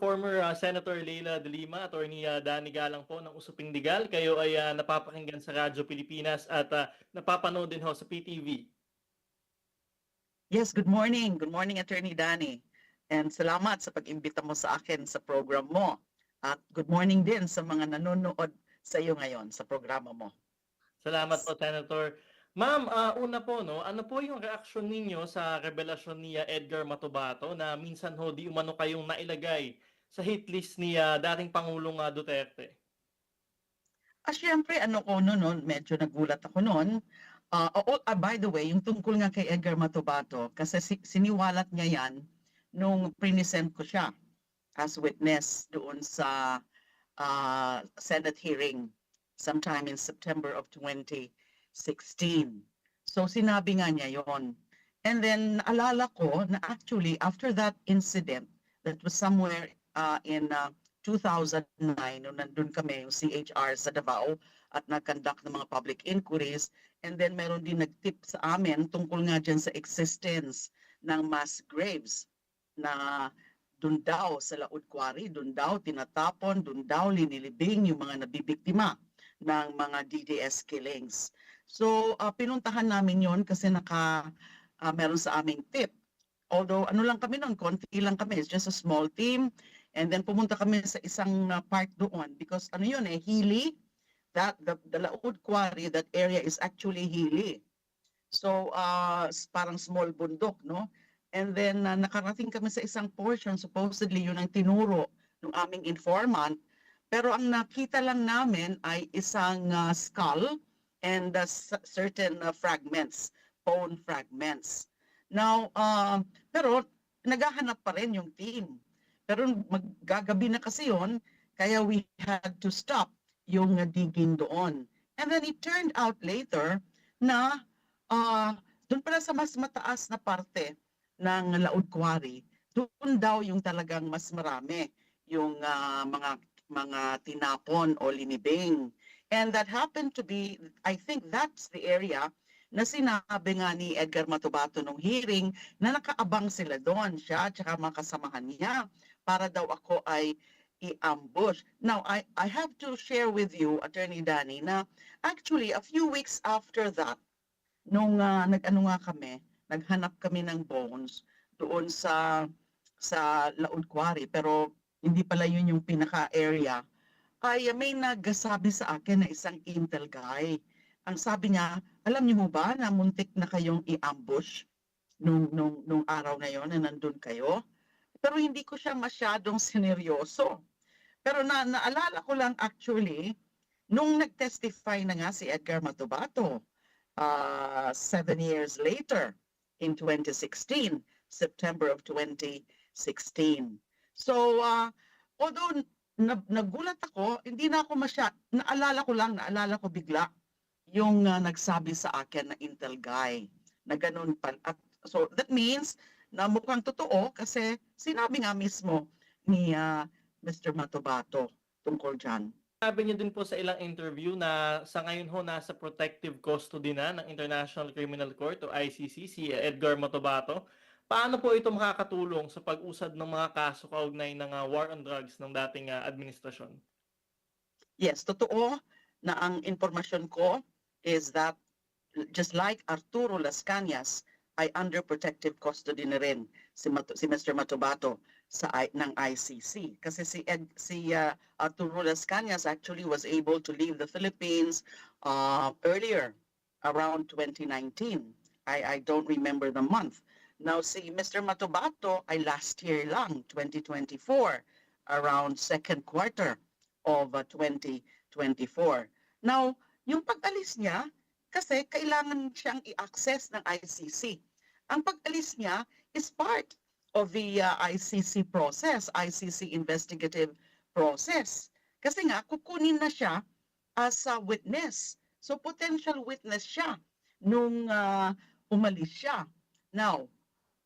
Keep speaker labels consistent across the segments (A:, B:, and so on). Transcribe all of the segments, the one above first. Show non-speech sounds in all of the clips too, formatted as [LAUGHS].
A: former uh, Senator Leila De Lima, Attorney uh, Danny Galang po ng Usuping Digal. Kayo ay uh, napapakinggan sa Radyo Pilipinas at uh, napapanood din ho sa PTV.
B: Yes, good morning. Good morning, Attorney Danny. And salamat sa pag-imbita mo sa akin sa program mo. At good morning din sa mga nanonood sa iyo ngayon sa programa mo.
A: Salamat po, Senator. Ma'am, uh, una po, no, ano po yung reaksyon ninyo sa revelasyon ni Edgar Matubato na minsan ho di umano kayong nailagay sa hit list ni uh, dating Pangulong uh, Duterte?
B: Ah, syempre, ano ko noon, medyo nagulat ako noon. Ah, oh, ah, by the way, yung tungkol nga kay Edgar Matubato, kasi si- siniwalat niya yan nung present ko siya as witness doon sa ah, Senate hearing sometime in September of 2016. So sinabi nga niya yon. And then alala ko na actually after that incident that was somewhere uh, in uh, 2009 nung nandun kami yung CHR sa Davao at nag-conduct ng mga public inquiries and then meron din nag-tip sa amin tungkol nga dyan sa existence ng mass graves na dun daw sa Laod Quarry, dun daw tinatapon, dun daw linilibing yung mga nabibiktima ng mga DDS killings. So uh, pinuntahan namin yon kasi naka uh, meron sa aming tip. Although ano lang kami noon, konti lang kami, it's just a small team. And then pumunta kami sa isang uh, part doon because ano yun eh, Hili, that the, the Laod Quarry, that area is actually Hili. So uh, parang small bundok, no? And then uh, nakarating kami sa isang portion, supposedly yun ang tinuro ng aming informant. Pero ang nakita lang namin ay isang uh, skull and uh, certain uh, fragments, bone fragments. Now, uh, pero naghahanap pa rin yung team. Pero maggagabi na kasi yon, kaya we had to stop yung uh, digging doon. And then it turned out later na uh, doon pala sa mas mataas na parte ng Laod Quarry, doon daw yung talagang mas marami yung ah, mga mga tinapon o linibing. And that happened to be, I think that's the area na sinabi nga ni Edgar Matubato nung hearing na nakaabang sila doon, siya at saka mga kasamahan niya para daw ako ay i-ambush. Now, I, I have to share with you, Attorney Danny, na actually a few weeks after that, nung ah, nag-ano nga kami, naghanap kami ng bones doon sa sa Laod Quarry, pero hindi pala yun yung pinaka-area, ay may nagsabi sa akin na isang intel guy. Ang sabi niya, alam niyo ba na muntik na kayong i-ambush nung, nung, nung araw na yon na nandun kayo? Pero hindi ko siya masyadong sineryoso. Pero na, naalala ko lang actually, nung nag-testify na nga si Edgar Matubato, uh, seven years later, in 2016, September of 2016. So, uh, although na, nagulat ako, hindi na ako masya, naalala ko lang, naalala ko bigla yung uh, nagsabi sa akin na Intel guy na ganun pa. At, so, that means na mukhang totoo kasi sinabi nga mismo ni uh, Mr. Matobato tungkol dyan.
A: Sabi niyo din po sa ilang interview na sa ngayon ho nasa protective custody na ng International Criminal Court o ICC si Edgar Motobato. Paano po ito makakatulong sa pag-usad ng mga kaso kaugnay ng uh, war on drugs ng dating uh, administrasyon?
B: Yes, totoo na ang informasyon ko is that just like Arturo Las Cañas ay under protective custody na rin si, Mat- si Mr. Matubato sa I- ng ICC kasi si Ed, si uh, Arturo Las Cañas actually was able to leave the Philippines uh, earlier around 2019 I I don't remember the month now si Mr. Matubato ay last year lang 2024 around second quarter of uh, 2024 now yung pag-alis niya kasi kailangan siyang i-access ng ICC ang pag-alis niya is part of the uh, ICC process, ICC investigative process. Kasi nga, kukunin na siya as a witness. So, potential witness siya nung uh, umalis siya. Now,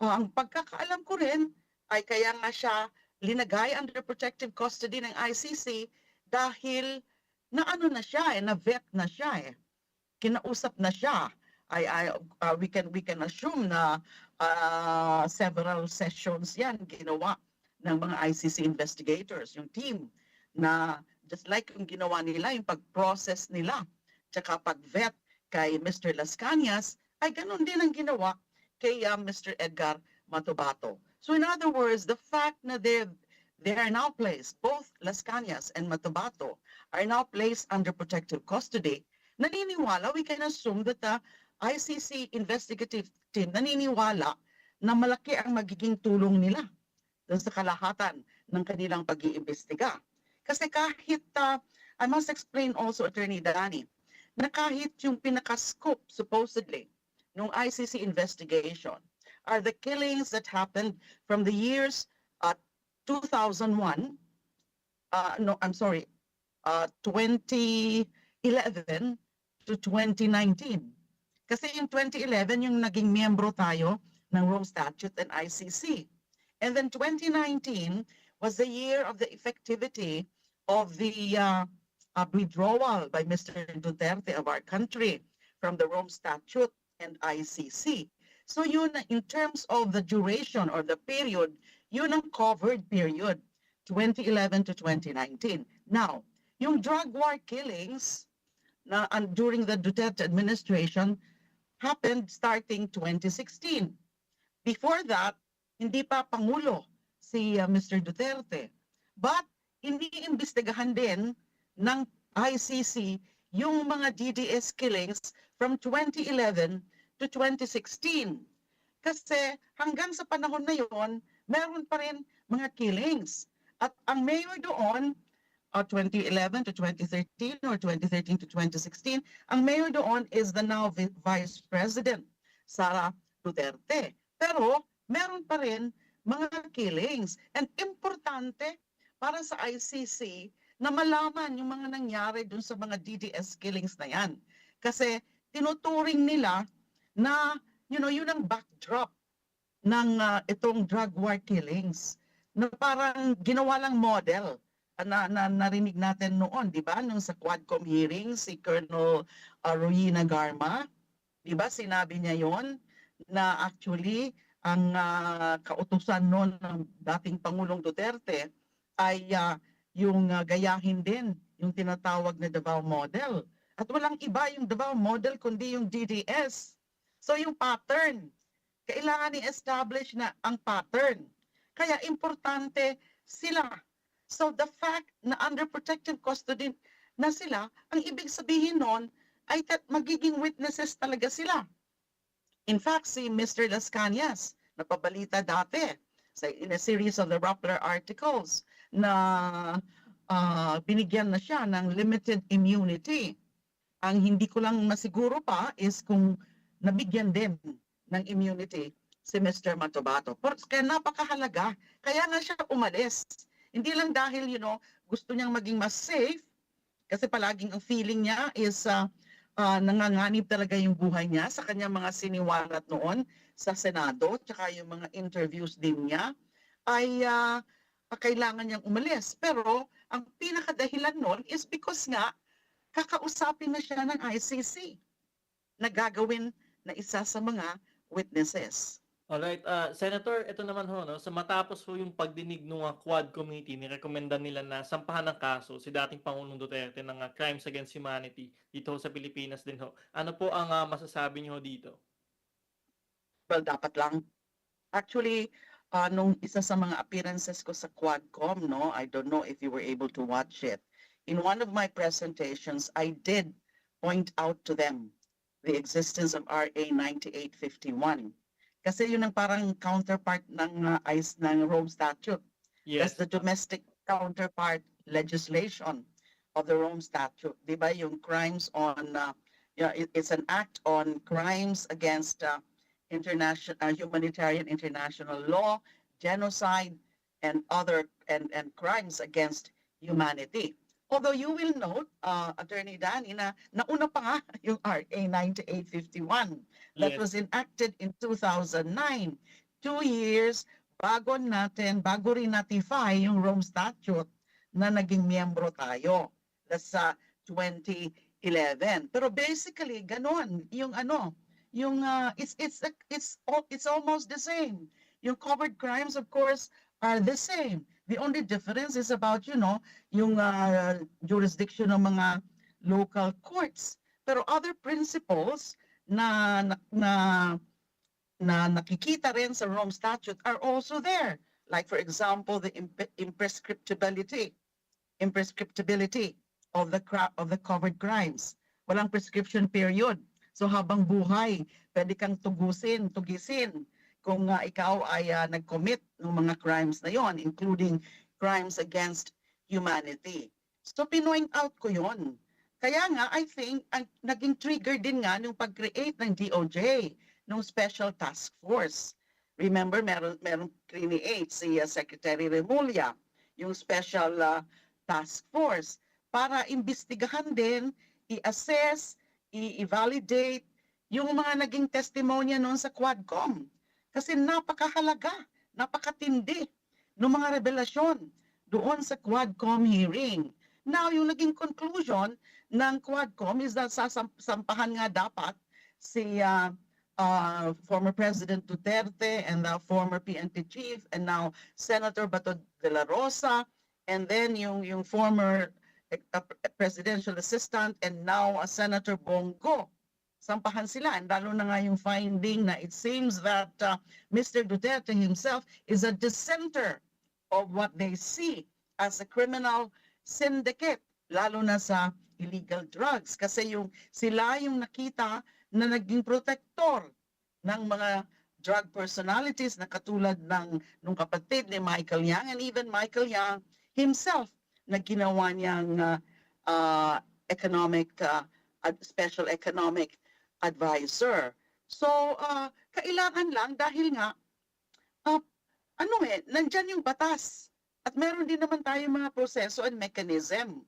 B: uh, ang pagkakaalam ko rin ay kaya nga siya linagay under protective custody ng ICC dahil na ano na siya eh, na vet na siya eh. Kinausap na siya. I, I, uh, we can we can assume na uh, several sessions yan ginawa ng mga ICC investigators, yung team na just like yung ginawa nila, yung pag-process nila, tsaka pag-vet kay Mr. Las ay ganun din ang ginawa kay uh, Mr. Edgar Matubato. So in other words, the fact na they they are now placed, both Las Cañas and Matubato are now placed under protective custody, naniniwala, we can assume that the ICC investigative team naniniwala na malaki ang magiging tulong nila dun sa kalahatan ng kanilang pag-iimbestiga. Kasi kahit, uh, I must explain also, Attorney Dani, na kahit yung pinaka-scope, supposedly, nung ICC investigation are the killings that happened from the years 2001, uh, no, I'm sorry, uh, 2011 to 2019. Kasi yung 2011, yung naging miyembro tayo ng Rome Statute and ICC. And then 2019 was the year of the effectivity of the uh, uh, withdrawal by Mr. Duterte of our country from the Rome Statute and ICC. So yun, in terms of the duration or the period, yun ang covered period, 2011 to 2019. Now, yung drug war killings na and during the Duterte administration happened starting 2016. Before that, hindi pa Pangulo si uh, Mr. Duterte. But iniimbestigahan din ng ICC yung mga DDS killings from 2011 to 2016. Kasi hanggang sa panahon na yon, meron pa rin mga killings. At ang mayor doon, uh, 2011 to 2013 or 2013 to 2016, ang mayor doon is the now vi- Vice President, Sara Duterte. Pero meron pa rin mga killings. And importante para sa ICC na malaman yung mga nangyari dun sa mga DDS killings na yan. Kasi tinuturing nila na, you know, yun ang backdrop ng ah, itong drug war killings na parang ginawa lang model ah, na, na narinig natin noon, di ba? Nung sa Quadcom hearing, si Colonel uh, Ruina Garma, di ba? Sinabi niya yon na actually ang ah, kautusan noon ng dating Pangulong Duterte ay ah, yung ah, gayahin din yung tinatawag na Davao Model. At walang iba yung Davao Model kundi yung DDS. So yung pattern, kailangan i-establish na ang pattern. Kaya importante sila. So the fact na under protective custody na sila, ang ibig sabihin nun ay magiging witnesses talaga sila. In fact, si Mr. Las Cañas, napabalita dati sa, in a series of the Rappler articles na ah, binigyan na siya ng limited immunity. Ang hindi ko lang masiguro pa is kung nabigyan din ng immunity si Mr. Matobato. Kaya napakahalaga. Kaya nga siya umalis. Hindi lang dahil, you know, gusto niyang maging mas safe, kasi palaging ang feeling niya is uh, uh, nanganganib talaga yung buhay niya sa kanyang mga siniwalat noon sa Senado, tsaka yung mga interviews din niya, ay ah, kailangan niyang umalis. Pero ang pinakadahilan noon is because nga kakausapin na siya ng ICC na gagawin na isa sa mga witnesses.
A: Alright, ah, Senator, ito naman ho, no, sa matapos ho yung pagdinig ng uh, Quad Committee, nirekomenda nila na sampahan ng kaso si dating Pangulong Duterte ng ah, Crimes Against Humanity dito sa Pilipinas din ho. Ano po ang ah, masasabi niyo dito?
B: Well, dapat lang. Actually, uh, nung isa sa mga appearances ko sa Quadcom, no, I don't know if you were able to watch it. In one of my presentations, I did point out to them the existence of RA 9851. Kasi yun ang parang counterpart ng uh, ICE ng Rome Statute.
A: Yes.
B: That's the domestic counterpart legislation of the Rome Statute. Di ba yung crimes on, uh, yeah, it- it's an act on crimes against uh, international, uh, humanitarian international law, genocide, and other, and, and crimes against humanity. Although you will note, uh, Attorney Danny, na nauna pa nga [LAUGHS] yung RA 9851 that
A: Yes.
B: was enacted in 2009. Two years bago natin, bago rin natify yung Rome Statute na naging miyembro tayo. That's sa 2011. Pero basically, ganon, yung ano, yung uh, it's it's it's it's almost the same. Yung covered crimes, of course, are the same. The only difference is about, you know, yung uh, jurisdiction ng mga local courts. Pero other principles na na, na na nakikita rin sa Rome Statute are also there. Like for example, the imp- imprescriptibility, imprescriptibility of the of the covered crimes. Walang prescription period. So habang buhay, pwede kang tugusin, tugisin kung uh, ikaw ay uh, nag-commit ng mga crimes na yon, including crimes against humanity. So pinoint out ko yon. Kaya nga, I think, ang naging trigger din nga nung pag-create ng DOJ, ng Special Task Force. Remember, meron, meron create si uh, Secretary Remulla, yung Special uh, Task Force, para imbestigahan din, i-assess, i-validate yung mga naging testimonya noon sa Quadcom. Kasi napakahalaga, napakatindi ng mga revelasyon doon sa Quadcom hearing. Now, yung naging conclusion ng Quadcom is that sasampahan nga dapat si uh, uh, former President Duterte and the former PNP chief and now Senator Bato de la Rosa and then yung yung former uh, presidential assistant and now uh, Senator Bongo sampahan sila and lalo na nga yung finding na it seems that uh, Mr. Duterte himself is a dissenter of what they see as a criminal syndicate lalo na sa illegal drugs kasi yung sila yung nakita na naging protector ng mga drug personalities na katulad ng nung kapatid ni Michael Yang and even Michael Yang himself na ginawa niyang uh, uh, economic uh, special economic advisor. So uh, kailangan lang dahil nga uh, ano eh nandiyan yung batas at meron din naman tayo mga proseso and mechanism.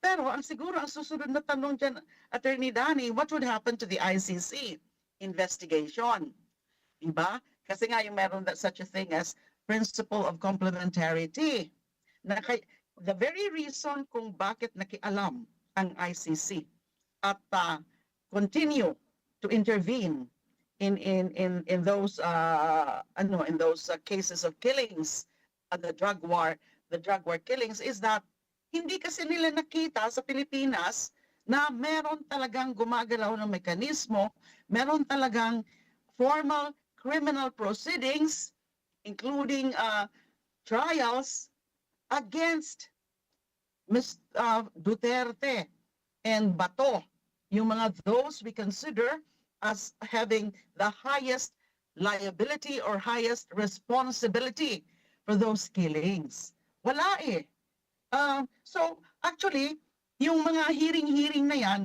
B: Pero ang siguro ang susunod na tanong dyan, Attorney Danny, what would happen to the ICC investigation? Diba? Kasi nga yung meron that such a thing as principle of complementarity. Na kay, the very reason kung bakit nakialam ang ICC at uh, continue to intervene in in in in those uh ano in those uh, cases of killings uh, the drug war the drug war killings is that hindi kasi nila nakita sa Pilipinas na meron talagang gumagalaw ng mekanismo, meron talagang formal criminal proceedings, including uh, trials against Ms. Uh, Duterte and Bato, yung mga those we consider as having the highest liability or highest responsibility for those killings. Wala eh. Uh, so, actually, yung mga hearing-hearing na yan,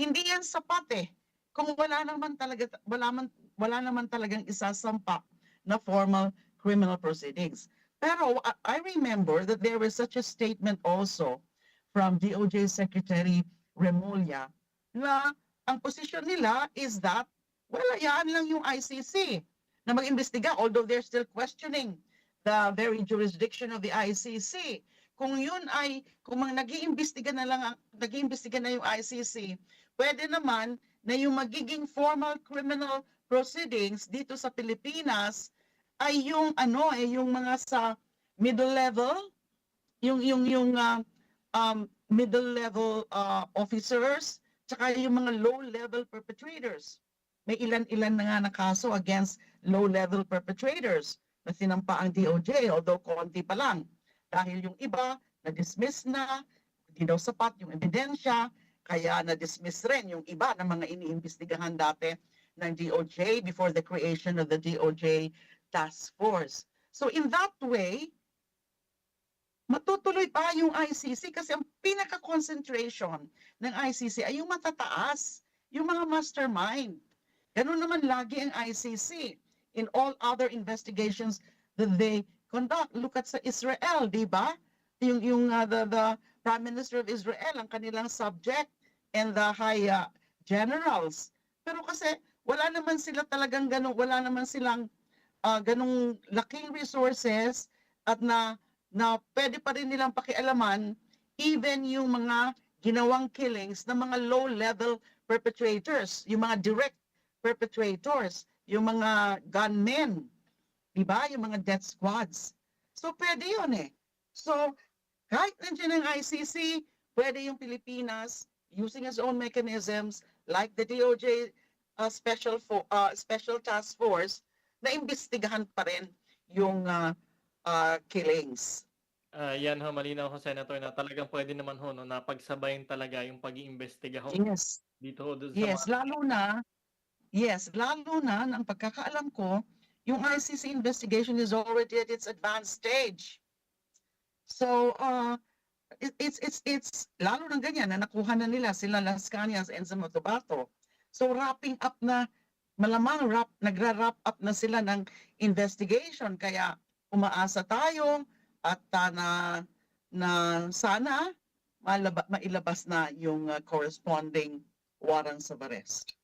B: hindi yan sapat eh. Kung wala naman talaga, wala, man, wala naman talagang isasampa na formal criminal proceedings. Pero I- remember that there was such a statement also from DOJ Secretary Remulla na ang posisyon nila is that, well, yan lang yung ICC na mag-imbestiga, although they're still questioning the very jurisdiction of the ICC kung yun ay, kung mang nag-iimbestiga na lang, ang- nag-iimbestiga na yung ICC, pwede naman na yung magiging formal criminal proceedings dito sa Pilipinas ay yung ano eh yung mga sa middle level yung yung yung uh, um, middle level uh, officers tsaka yung mga low level perpetrators may ilan-ilan na nga na kaso against low level perpetrators na sinampa ang DOJ although konti pa lang dahil yung iba na-dismiss na, hindi daw sapat yung ebidensya, kaya na-dismiss rin yung iba ng mga iniimbestigahan dati ng DOJ before the creation of the DOJ Task Force. So in that way, matutuloy pa yung ICC kasi ang pinaka-concentration ng ICC ay yung matataas, yung mga mastermind. Ganun naman lagi ang ICC in all other investigations that they conduct. Look at sa Israel, di ba? Yung, yung uh, the, the Prime Minister of Israel, ang kanilang subject and the high uh, generals. Pero kasi wala naman sila talagang ganun, wala naman silang uh, ganung laking resources at na na pwede pa rin nilang pakialaman even yung mga ginawang killings ng mga low level perpetrators, yung mga direct perpetrators, yung mga gunmen, di ba? Yung mga death squads. So pwede yun eh. So kahit nandiyan ang ICC, pwede yung Pilipinas using its own mechanisms like the DOJ uh, special fo- uh, special task force na imbestigahan pa rin yung uh, uh, killings.
A: Ah, yan ho, malinaw ho, Senator, na talagang pwede naman ho, no, na pagsabayin talaga yung pag-iimbestiga ho
B: Yes.
A: dito ho, sa
B: Yes,
A: mga-
B: lalo na, yes, lalo na, ng pagkakaalam ko, yung ICC investigation is already at its advanced stage. So, uh, it, it's, it's, it's, lalo na ganyan, na nakuha na nila sila Las Cañas and sa Motobato. So, wrapping up na, malamang wrap, nagra-wrap up na sila ng investigation. Kaya, umaasa tayo at uh, na, na sana malaba, mailabas na yung uh, corresponding warrants of arrest.